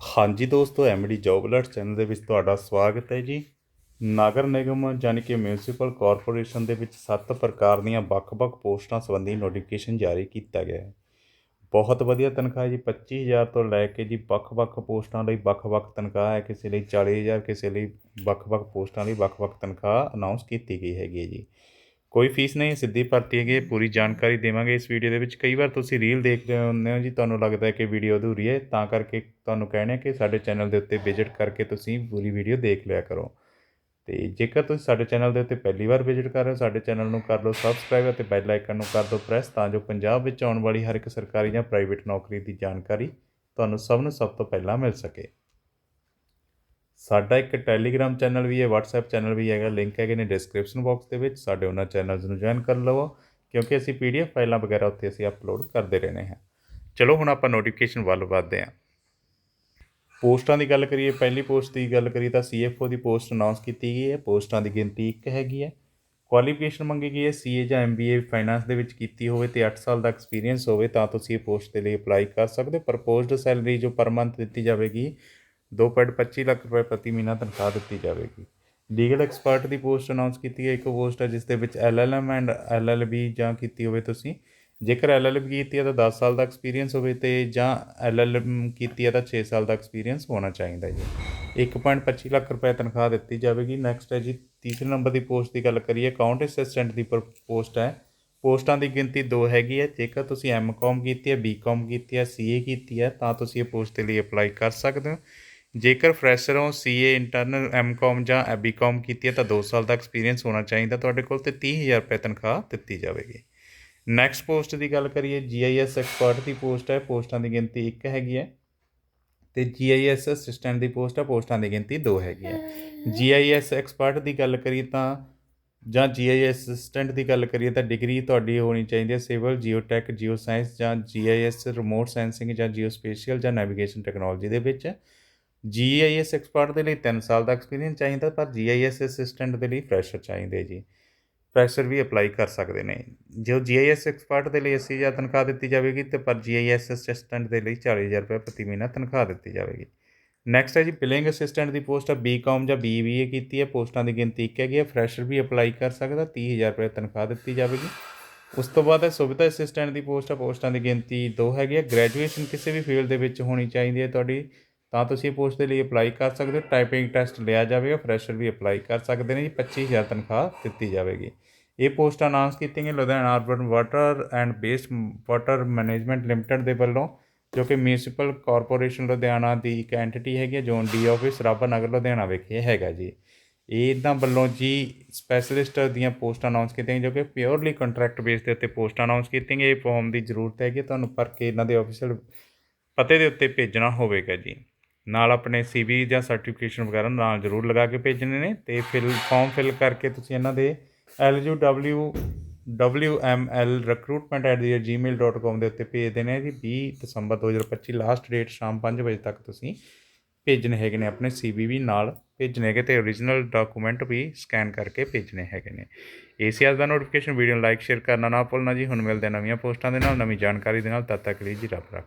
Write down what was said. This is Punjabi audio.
ਹਾਂਜੀ ਦੋਸਤੋ, ਐਮਡੀ ਜੌਬ ਅਲਰਟ ਚੈਨਲ ਦੇ ਵਿੱਚ ਤੁਹਾਡਾ ਸਵਾਗਤ ਹੈ ਜੀ। ਨਗਰ ਨਿਗਮ ਯਾਨੀ ਕਿ ਮਿਊਨਿਸਪਲ ਕਾਰਪੋਰੇਸ਼ਨ ਦੇ ਵਿੱਚ ਸੱਤ ਪ੍ਰਕਾਰ ਦੀਆਂ ਵੱਖ-ਵੱਖ ਪੋਸਟਾਂ ਸੰਬੰਧੀ ਨੋਟੀਫਿਕੇਸ਼ਨ ਜਾਰੀ ਕੀਤਾ ਗਿਆ ਹੈ। ਬਹੁਤ ਵਧੀਆ ਤਨਖਾਹ ਜੀ 25000 ਤੋਂ ਲੈ ਕੇ ਜੀ ਵੱਖ-ਵੱਖ ਪੋਸਟਾਂ ਲਈ ਵੱਖ-ਵੱਖ ਤਨਖਾਹ ਹੈ। ਕਿਸੇ ਲਈ 40000 ਕਿਸੇ ਲਈ ਵੱਖ-ਵੱਖ ਪੋਸਟਾਂ ਲਈ ਵੱਖ-ਵੱਖ ਤਨਖਾਹ ਅਨਾਉਂਸ ਕੀਤੀ ਗਈ ਹੈਗੀ ਹੈ ਜੀ। ਕੋਈ ਫੀਸ ਨਹੀਂ, ਸਿੱਧੀ ਭਰਤੀ ਹੈਗੀ ਹੈ ਪੂਰੀ ਜਾਣਕਾਰੀ ਦੇਵਾਂਗੇ ਇਸ ਵੀਡੀਓ ਦੇ ਵਿੱਚ। ਕਈ ਵਾਰ ਤੁਸੀਂ ਰੀਲ ਦੇਖ ਰਹੇ ਹੁੰਦੇ ਹੋ ਜੀ, ਤੁਹਾਨੂੰ ਲੱਗਦਾ ਹੈ ਕਿ ਵੀਡੀਓ ਅਧੂਰੀ ਹੈ, ਤਾਂ ਕਰਕੇ ਤੁਹਾਨੂੰ ਕਹਿਣਾ ਕਿ ਸਾਡੇ ਚੈਨਲ ਦੇ ਉੱਤੇ ਵਿਜ਼ਿਟ ਕਰਕੇ ਤੁਸੀਂ ਪੂਰੀ ਵੀਡੀਓ ਦੇਖ ਲਿਆ ਕਰੋ। ਤੇ ਜੇਕਰ ਤੁਸੀਂ ਸਾਡੇ ਚੈਨਲ ਦੇ ਉੱਤੇ ਪਹਿਲੀ ਵਾਰ ਵਿਜ਼ਿਟ ਕਰ ਰਹੇ ਹੋ, ਸਾਡੇ ਚੈਨਲ ਨੂੰ ਕਰ ਲਓ ਸਬਸਕ੍ਰਾਈਬ ਅਤੇ ਬੈਲ ਆਈਕਨ ਨੂੰ ਕਰ ਦਿਓ ਪ੍ਰੈਸ ਤਾਂ ਜੋ ਪੰਜਾਬ ਵਿੱਚ ਆਉਣ ਵਾਲੀ ਹਰ ਇੱਕ ਸਰਕਾਰੀ ਜਾਂ ਪ੍ਰਾਈਵੇਟ ਨੌਕਰੀ ਦੀ ਜਾਣਕਾਰੀ ਤੁਹਾਨੂੰ ਸਭ ਨੂੰ ਸਭ ਤੋਂ ਪਹਿਲਾਂ ਮਿਲ ਸਕੇ। ਸਾਡਾ ਇੱਕ ਟੈਲੀਗ੍ਰਾਮ ਚੈਨਲ ਵੀ ਹੈ, WhatsApp ਚੈਨਲ ਵੀ ਹੈਗਾ ਲਿੰਕ ਹੈਗੇ ਨੇ ਡਿਸਕ੍ਰਿਪਸ਼ਨ ਬਾਕਸ ਦੇ ਵਿੱਚ, ਸਾਡੇ ਉਹਨਾਂ ਚੈਨਲਸ ਨੂੰ ਜੁਆਇਨ ਕਰ ਲਵੋ, ਕਿਉਂਕਿ ਅਸੀਂ PDF ਫਾਈਲਾਂ ਵਗੈਰਾ ਉੱਥੇ ਅਸੀਂ ਅਪਲੋਡ ਕਰਦੇ ਰਹਿੰਦੇ ਹਾਂ। ਚਲੋ ਹੁਣ ਆਪਾਂ ਨੋਟੀਫਿਕੇਸ਼ਨ ਵੱਲ ਵਧਦੇ ਹਾਂ। ਪੋਸਟਾਂ ਦੀ ਗੱਲ ਕਰੀਏ, ਪਹਿਲੀ ਪੋਸਟ ਦੀ ਗੱਲ ਕਰੀਏ ਤਾਂ CFO ਦੀ ਪੋਸਟ ਅਨਾਉਂਸ ਕੀਤੀ ਗਈ ਹੈ, ਪੋਸਟਾਂ ਦੀ ਗਿਣਤੀ ਇੱਕ ਹੈਗੀ ਹੈ। ਕੁਆਲੀਫਿਕੇਸ਼ਨ ਮੰਗੀ ਗਈ ਹੈ CA ਜਾਂ MBA ਫਾਈਨਾਂਸ ਦੇ ਵਿੱਚ ਕੀਤੀ ਹੋਵੇ ਤੇ 8 ਸਾਲ ਦਾ ਐਕਸਪੀਰੀਅੰਸ ਹੋਵੇ ਤਾਂ ਤੁਸੀਂ ਇਹ ਪੋਸਟ ਦੇ ਲਈ ਅਪਲਾਈ ਕਰ ਸਕਦੇ ਹੋ ਪ੍ਰਪੋਜ਼ਡ ਸੈਲਰੀ ਜੋ ਪਰ ਮੰਥ ਦਿੱਤੀ ਜਾਵੇਗੀ 2.25 ਲੱਖ ਰੁਪਏ ਪ੍ਰਤੀ ਮਹੀਨਾ ਤਨਖਾਹ ਦਿੱਤੀ ਜਾਵੇਗੀ। ਲੀਗਲ ਐਕਸਪਰਟ ਦੀ ਪੋਸਟ ਅਨਾਉਂਸ ਕੀਤੀ ਹੈ। ਇੱਕ ਪੋਸਟ ਹੈ ਜਿਸ ਦੇ ਵਿੱਚ LLM ਐਂਡ LLB ਜਾਂ ਕੀਤੀ ਹੋਵੇ ਤੁਸੀਂ। ਜੇਕਰ LLB ਕੀਤੀ ਹੈ ਤਾਂ 10 ਸਾਲ ਦਾ ਐਕਸਪੀਰੀਅੰਸ ਹੋਵੇ ਤੇ ਜਾਂ LLM ਕੀਤੀ ਹੈ ਤਾਂ 6 ਸਾਲ ਦਾ ਐਕਸਪੀਰੀਅੰਸ ਹੋਣਾ ਚਾਹੀਦਾ ਜੀ। 1.25 ਲੱਖ ਰੁਪਏ ਤਨਖਾਹ ਦਿੱਤੀ ਜਾਵੇਗੀ। ਨੈਕਸਟ ਹੈ ਜੀ, ਤੀਸਰੇ ਨੰਬਰ ਦੀ ਪੋਸਟ ਦੀ ਗੱਲ ਕਰੀਏ। ਅਕਾਊਂਟ ਅਸਿਸਟੈਂਟ ਦੀ ਪੋਸਟ ਹੈ। ਪੋਸਟਾਂ ਦੀ ਗਿਣਤੀ ਦੋ ਹੈਗੀ ਹੈ। ਜੇਕਰ ਤੁਸੀਂ ਐਮਕਾਮ ਕੀਤੀ ਹੈ ਬੀਕਾਮ ਕੀਤੀ ਹੈ ਸੀਏ ਕੀਤੀ ਹੈ, ਤਾਂ ਤੁਸੀਂ ਇਹ ਪੋਸਟ ਦੇ ਲਈ ਅਪਲਾਈ ਕਰ ਸਕਦੇ ਹੋ। ਜੇਕਰ ਫਰੈਸ਼ਰ ਹੋ ਸੀਏ ਇੰਟਰਨਲ ਐਮਕਾਮ ਜਾਂ ਬੀਕਾਮ ਕੀਤੀ ਹੈ, ਤਾਂ 2 ਸਾਲ ਦਾ ਐਕਸਪੀਰੀਅੰਸ ਹੋਣਾ ਚਾਹੀਦਾ। ਤੁਹਾਡੇ ਕੋਲ ਤੇ 30000 ਰੁਪਏ ਤਨਖਾਹ ਦਿੱਤੀ ਜਾਵੇਗੀ। ਨੈਕਸਟ ਪੋਸਟ ਦੀ ਗੱਲ ਕਰੀਏ ਜੀਆਈਐਸ ਐਕਸਪਰਟ ਦੀ ਪੋਸਟ ਹੈ, ਪੋਸਟਾਂ ਦੀ ਗਿਣਤੀ ਇੱਕ ਹੈਗੀ ਹੈ। ਤੇ ਜੀਆਈਐਸ ਅਸਿਸਟੈਂਟ ਦੀ ਪੋਸਟ ਹੈ, ਪੋਸਟਾਂ ਦੀ ਗਿਣਤੀ ਦੋ ਹੈਗੀ ਹੈ। ਜੀਆਈਐਸ ਐਕਸਪਰਟ ਦੀ ਗੱਲ ਕਰੀਏ ਤਾਂ, ਜਾਂ ਜੀਆਈਐਸ ਅਸਿਸਟੈਂਟ ਦੀ ਗੱਲ ਕਰੀਏ ਤਾਂ ਡਿਗਰੀ ਤੁਹਾਡੀ ਹੋਣੀ ਚਾਹੀਦੀ ਹੈ ਸਿਵਲ ਜੀਓਟੈਕ ਜੀਓ ਸਾਇੰਸ ਜਾਂ ਜੀਆਈਐਸ ਰਿਮੋਟ ਸੈਂਸਿੰਗ ਜਾਂ ਜੀਓ ਸਪੇਸ਼ੀਅਲ ਜਾਂ ਨੈਵੀਗੇਸ਼ਨ ਟੈਕਨੋਲੋਜੀ ਦੇ ਵਿੱਚ। ਜੀਆਈਐਸ ਐਕਸਪਰਟ ਦੇ ਲਈ 3 ਸਾਲ ਦਾ ਐਕਸਪੀਰੀਅੰਸ ਚਾਹੀਦਾ, ਪਰ ਜੀਆਈਐਸ ਅਸਿਸਟੈਂਟ ਦੇ ਲਈ ਫਰੈਸ਼ਰ ਚਾਹੀਦੇ ਜੀ। ਫਰੈਸ਼ਰ ਵੀ ਅਪਲਾਈ ਕਰ ਸਕਦੇ ਨੇ। ਜੋ ਜੀਆਈਐਸ ਐਕਸਪਰਟ ਦੇ ਲਈ 80000 ਤਨਖਾਹ ਦਿੱਤੀ ਜਾਵੇਗੀ ਤੇ ਪਰ ਜੀਆਈਐਸ ਅਸਿਸਟੈਂਟ ਦੇ ਲਈ 40000 ਰੁਪਏ ਪ੍ਰਤੀ ਮਹੀਨਾ ਤਨਖਾਹ ਦਿੱਤੀ ਜਾਵੇਗੀ। ਨੈਕਸਟ ਹੈ ਜੀ ਬਿਲਿੰਗ ਅਸਿਸਟੈਂਟ ਦੀ ਪੋਸਟ ਹੈ। ਬੀਕਾਮ ਜਾਂ ਬੀਬੀਏ ਕੀਤੀ ਹੈ। ਪੋਸਟਾਂ ਦੀ ਗਿਣਤੀ ਇੱਕ ਹੈਗੀ ਹੈ। ਫਰੈਸ਼ਰ ਵੀ ਅਪਲਾਈ ਕਰ ਸਕਦਾ। 30000 ਰੁਪਏ ਤਨਖਾਹ ਦਿੱਤੀ ਜਾਵੇਗੀ। ਉਸ ਤੋਂ ਬਾਅਦ ਹੈ, ਸੁਵਿਧਾ ਅਸਿਸਟੈਂਟ ਦੀ ਪੋਸਟ ਆ ਪੋਸਟਾਂ ਦੀ ਗਿਣਤੀ ਦੋ ਹੈਗੀ ਹੈ। ਗ੍ਰੈਜੂਏਸ਼ਨ ਕਿਸੇ ਵੀ ਫੀਲਡ ਦੇ ਵਿੱਚ ਹੋਣੀ ਚਾਹੀਦੀ ਹੈ। ਤੁਹਾਡੀ ਤਾਂ ਤੁਸੀਂ ਇਹ ਪੋਸਟ ਦੇ ਲਈ ਅਪਲਾਈ ਕਰ ਸਕਦੇ ਹੋ। ਟਾਈਪਿੰਗ ਟੈਸਟ ਲਿਆ ਜਾਵੇਗਾ ਫਰੈਸ਼ਰ ਵੀ ਅਪਲਾਈ ਕਰ ਸਕਦੇ ਨੇ ਜੀ। 25000 ਤਨਖਾਹ ਦਿੱਤੀ ਜਾਵੇਗੀ। ਇਹ ਪੋਸਟ ਅਨਾਉਂਸ ਕੀਤੀ ਗਈ Ludhiana urban water and based water management limited ਦੇ ਵੱਲੋਂ, ਜੋ ਕਿ ਮਿਊਨਿਸਪਲ ਕਾਰਪੋਰੇਸ਼ਨ ਲੁਧਿਆਣਾ ਦੀ ਇੱਕ ਐਂਟੀਟੀ ਹੈਗੀ ਹੈ zone D office Raba Nagar Ludhiana ਵਿਖੇ ਹੈਗਾ ਜੀ। ਇਹ ਇਹਨਾਂ ਵੱਲੋਂ ਜੀ ਸਪੈਸ਼ਲਿਸਟ ਦੀਆਂ ਪੋਸਟ ਅਨਾਉਂਸ ਕੀਤੀਆਂ ਜੋ ਕਿ ਪਿਓਰਲੀ ਕੰਟਰੈਕਟ ਬੇਸ ਦੇ ਉੱਤੇ ਪੋਸਟ ਅਨਾਉਂਸ ਕੀਤੀਆਂ ਗਈਆਂ। ਇਹ ਫਾਰਮ ਦੀ ਜ਼ਰੂਰਤ ਹੈਗੀ ਤੁਹਾਨੂੰ ਭਰ ਕੇ ਇਹਨਾਂ ਦੇ ਆਫੀਸ਼ੀਅਲ ਪਤੇ ਦੇ ਉੱਤੇ ਭੇਜਣਾ ਹੋਵੇਗਾ ਜੀ। ਨਾਲ ਆਪਣੇ ਸੀਵੀ ਜਾਂ ਸਰਟੀਫਿਕੇਸ਼ਨ ਵਗੈਰਾ ਨਾਲ ਜ਼ਰੂਰ ਲਗਾ ਕੇ ਭੇਜਣੇ ਨੇ ਤੇ ਫਿਲ ਫਾਰਮ ਫਿਲ ਕਰਕੇ ਤੁਸੀਂ ਇਹਨਾਂ ਦੇ ਐਲਯੂਡਬਲਿਊ wml recruitment@gmail.com ਦੇ ਉੱਤੇ ਭੇਜ ਦੇਣੇ ਜੀ। 20 ਦਸੰਬਰ 2025 ਲਾਸਟ ਡੇਟ ਸ਼ਾਮ 5 ਵਜੇ ਤੱਕ ਤੁਸੀਂ ਭੇਜਣੇ ਹੈਗੇ ਨੇ, ਆਪਣੇ ਸੀਵੀ ਵੀ ਨਾਲ ਭੇਜਣੇ ਹੈਗੇ ਤੇ ਓਰੀਜਨਲ ਡਾਕੂਮੈਂਟ ਵੀ ਸਕੈਨ ਕਰਕੇ ਭੇਜਣੇ ਹੈਗੇ ਨੇ। ਏਸੀਆਸ ਦਾ ਨੋਟੀਫਿਕੇਸ਼ਨ ਵੀਡੀਓ ਨੂੰ ਲਾਈਕ ਸ਼ੇਅਰ ਕਰਨਾ ਨਾ ਭੁੱਲਣਾ ਜੀ। ਹੁਣ ਮਿਲਦੇ ਨਵੀਆਂ ਪੋਸਟਾਂ ਦੇ ਨਾਲ, ਨਵੀਂ ਜਾਣਕਾਰੀ ਦੇ ਨਾਲ। ਤਦ ਤੱਕ ਲਈ ਜੀ ਰੱਬ ਰੱਖ।